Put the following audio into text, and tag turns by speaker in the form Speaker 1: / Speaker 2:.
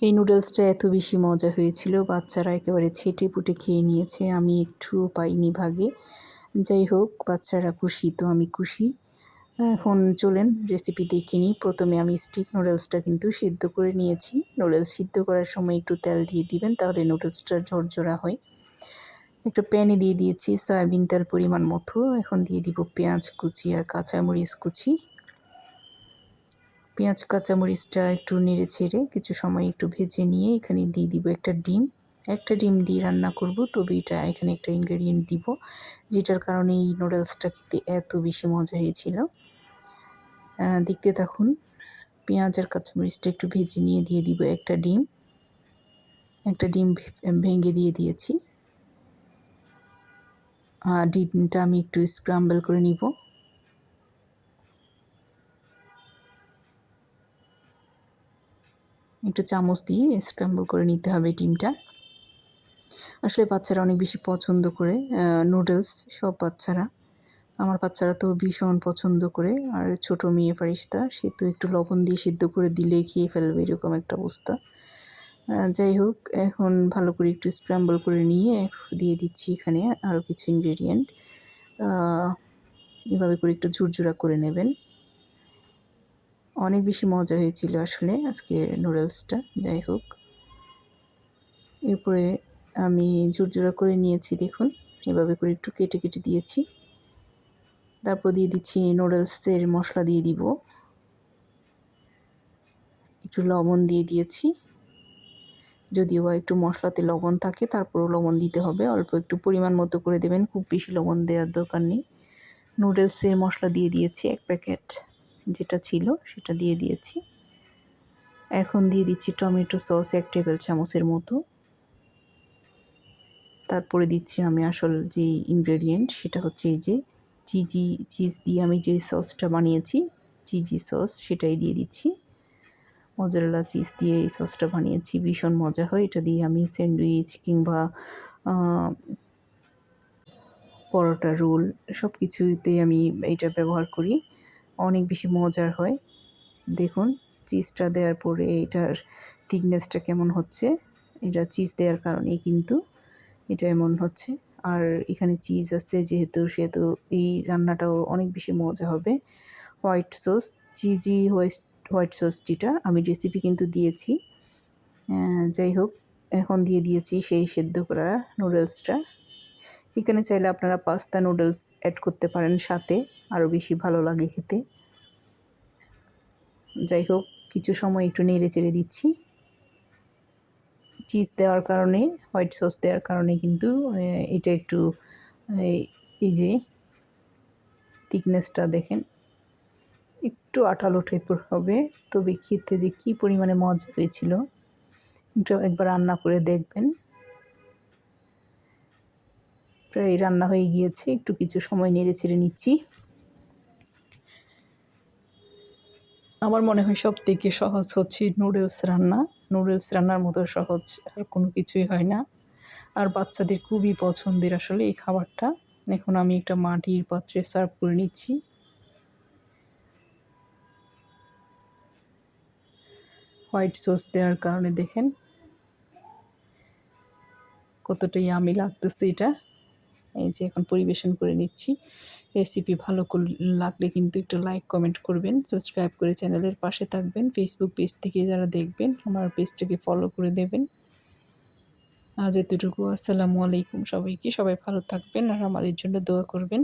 Speaker 1: এই নুডলসটা এত বেশি মজা হয়েছিল, বাচ্চারা একেবারে ছেটে পুটে খেয়ে নিয়েছে, আমি একটুও পাইনি ভাগে। যাই হোক, বাচ্চারা খুশি, তো আমি খুশি। এখন চলেন রেসিপি দেখে নিই। প্রথমে আমি স্টিক নুডলসটা কিন্তু সিদ্ধ করে নিয়েছি। নুডলস সিদ্ধ করার সময় একটু তেল দিয়ে দিবেন, তাহলে নুডলসটা ঝরঝরা হয়। একটা প্যানে দিয়ে দিয়েছি, সয়াবিন তেল পরিমাণ মতো। এখন দিয়ে দিব পেঁয়াজ কুচি আর কাঁচামরিচ কুচি। পেঁয়াজ, কাঁচামরিচটা একটু নেড়ে ছেড়ে কিছু সময় একটু ভেজে নিয়ে এখানে দিয়ে দিব একটা ডিম। একটা ডিম দিয়ে রান্না করব, তবে এটা এখানে একটা ইনগ্রেডিয়েন্ট দিব, যেটার কারণে এই নুডলসটা খেতে এত বেশি মজা হয়েছিল। দেখতে থাকুন, পেঁয়াজ আর কাঁচামরিচটা একটু ভেজে নিয়ে দিয়ে দিব একটা ডিম। একটা ডিম ভেঙে দিয়ে দিয়েছি। ডিমটা আমি একটু স্ক্রাম্বল করে নিব। একটু চামচ দিয়ে স্ক্রাম্বল করে নিতে হবে ডিমটা। আসলে বাচ্চারা অনেক বেশি পছন্দ করে নুডলস সব বাচ্চারা। আমার বাচ্চারা তো ভীষণ পছন্দ করে, আর ছোট মেয়ে ফারিস্তা, সে তো একটু লবণ দিয়ে সিদ্ধ করে দিলেই খেয়ে ফেলবে, এরকম একটা অবস্থা। যাই হোক, এখন ভালো করে একটু স্ক্র্যাম্বল করে নিয়ে দিয়ে দিচ্ছি এখানে আরও কিছু ইনগ্রেডিয়েন্ট এভাবে করে একটু ঝুরঝুরা করে নেবেন। অনেক বেশি মজা হয়েছিল আসলে আজকে নুডলসটা যাই হোক। এরপরে আমি ঝুরঝুরা করে নিয়েছি, দেখুন। এভাবে করে একটু কেটে কেটে দিয়েছি। তারপর দিয়ে দিচ্ছি নুডলসের মশলা দিয়ে দিব। একটু লবণ দিয়ে দিয়েছি। যদিও বা একটু মশলাতে লবণ থাকে, তারপরও লবণ দিতে হবে। অল্প একটু পরিমাণ মতো করে দেবেন, খুব বেশি লবণ দেওয়ার দরকার নেই। নুডলসের মশলা দিয়ে দিয়েছি এক প্যাকেট। যেটা ছিল সেটা দিয়ে দিয়েছি। এখন দিয়ে দিচ্ছি টমেটো সস এক টেবিল চামচের মতো। তারপরে দিচ্ছি আমি আসল যে ইনগ্রেডিয়েন্ট সেটা হচ্ছে এই যে চিজি, চিজ দিয়ে আমি যে সসটা বানিয়েছি, চিজি সস সেটাই দিয়ে দিচ্ছি। মজারেলা চিজ দিয়ে এই সসটা বানিয়েছি, ভীষণ মজা হয়। এটা দিয়ে আমি স্যান্ডউইচ কিংবা পরোটা রোল সব কিছুতে আমি এটা ব্যবহার করি। অনেক বেশি মজার হয়। দেখুন চিজটা দেওয়ার পরে এটার থিকনেসটা কেমন হচ্ছে? এটা চিজ দেওয়ার কারণেই কিন্তু এটা এমন হচ্ছে। আর এখানে চিজ আছে, যেহেতু সেহেতু এই রান্নাটাও অনেক বেশি মজা হবে। White sauce cheesy white white সসটিটা আমি রেসিপি কিন্তু দিয়েছি। যাই হোক, এখন দিয়ে দিয়েছি সেই সেদ্ধ করা নুডলসটা এখানে চাইলে আপনারা পাস্তা নুডলস অ্যাড করতে পারেন সাথে, আরও বেশি ভালো লাগে খেতে। যাই হোক, কিছু সময় একটু নেড়ে চেড়ে দিচ্ছি। চিজ দেওয়ার কারণে হোয়াইট সস দেওয়ার কারণে কিন্তু এটা একটু এই যে থিকনেসটা দেখেন, একটু আঠালো টাইপের হবে। তবে খেতে যে কী পরিমাণে মজা হয়েছিল, একটু একবার রান্না করে দেখবেন। প্রায় রান্না হয়ে গিয়েছে। একটু কিছু সময় নেড়ে ছেড়ে নিচ্ছি। আমার মনে হয় সব থেকে সহজ হচ্ছে নুডলস রান্না। নুডলস রান্নার মতো সহজ আর কোনো কিছুই হয় না। আর বাচ্চাদের খুবই পছন্দের আসলে এই খাবারটা। এখন আমি একটা মাটির পাত্রে সার্ভ করে নিচ্ছি। হোয়াইট সস দেওয়ার কারণে দেখেন। কতটাই আমি লাগতেছে এটা। এই যে এখন পরিবেশন করে নিচ্ছি। রেসিপি ভালো লাগলে কিন্তু একটু লাইক কমেন্ট করবেন সাবস্ক্রাইব করে চ্যানেলের পাশে থাকবেন। ফেসবুক পেজ থেকে যারা দেখবেন, আমার পেজটাকে ফলো করে দেবেন। আজ এতটুকু, আসসালামু আলাইকুম সবাইকে। সবাই ভালো থাকবেন আর আমাদের জন্য দোয়া করবেন।